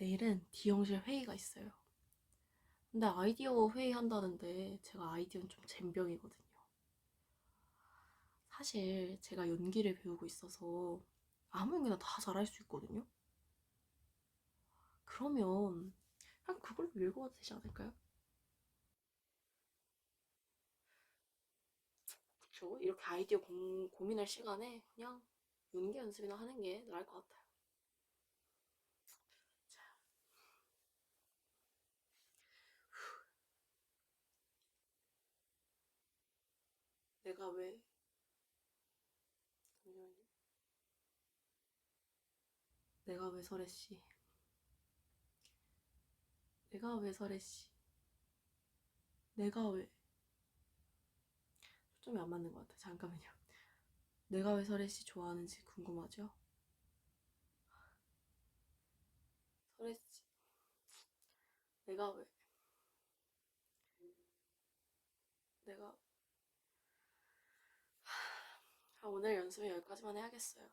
내일은 D형실 회의가 있어요. 근데 아이디어 회의 한다는데 제가 아이디어는 좀 젬병이거든요. 사실 제가 연기를 배우고 있어서 아무 연기나 다 잘할 수 있거든요. 그러면 그냥 그걸로 읽어도 되지 않을까요? 그쵸? 이렇게 아이디어 고, 고민할 시간에 그냥 연기 연습이나 하는 게 나을 것 같아요. 내가 왜 잠시만요. 내가 왜 설혜 씨? 내가 왜 설혜 씨? 내가 왜 초점이 안 맞는 것 같아. 잠깐만요. 내가 왜 설혜 씨 좋아하는지 궁금하죠? 설혜 씨, 내가 왜 내가 아, 오늘 연습은 여기까지만 해야겠어요.